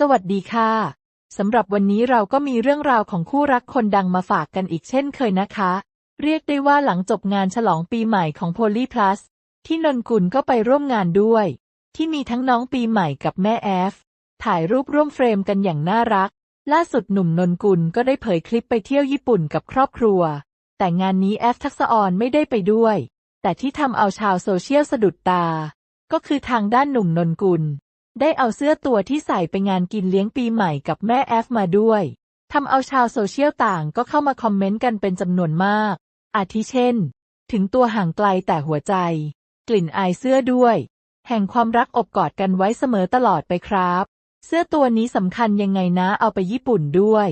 สวัสดีค่ะสำหรับวันนี้เราก็มีเรื่องราวของคู่รักคนดังมาฝากกันอีกเช่นเคยนะคะ เรียกได้ว่าหลังจบงานฉลองปีใหม่ของโพลีพลัสที่นนกุลก็ไปร่วมงานด้วย ที่มีทั้งน้องปีใหม่กับแม่แอฟ ถ่ายรูปร่วมเฟรมกันอย่างน่ารัก ล่าสุดหนุ่มนนกุลก็ได้เผยคลิปไปเที่ยวญี่ปุ่นกับครอบครัว แต่งานนี้แอฟทักษะออนไม่ได้ไปด้วย แต่ที่ทำเอาชาวโซเชียลสะดุดตา ก็คือทางด้านหนุ่มนนกุล ได้เอาเสื้อตัวที่ใส่ไปงานกินเลี้ยงปีใหม่กับแม่แอฟมาด้วยทำเอาชาวโซเชียลต่างก็เข้ามาคอมเมนต์กันเป็นจำนวนมาก อาทิเช่น ถึงตัวห่างไกลแต่หัวใจ กลิ่นอายเสื้อด้วย แห่งความรักอบกอดกันไว้เสมอตลอดไปครับ เสื้อตัวนี้สำคัญยังไงนะเอาไปญี่ปุ่นด้วย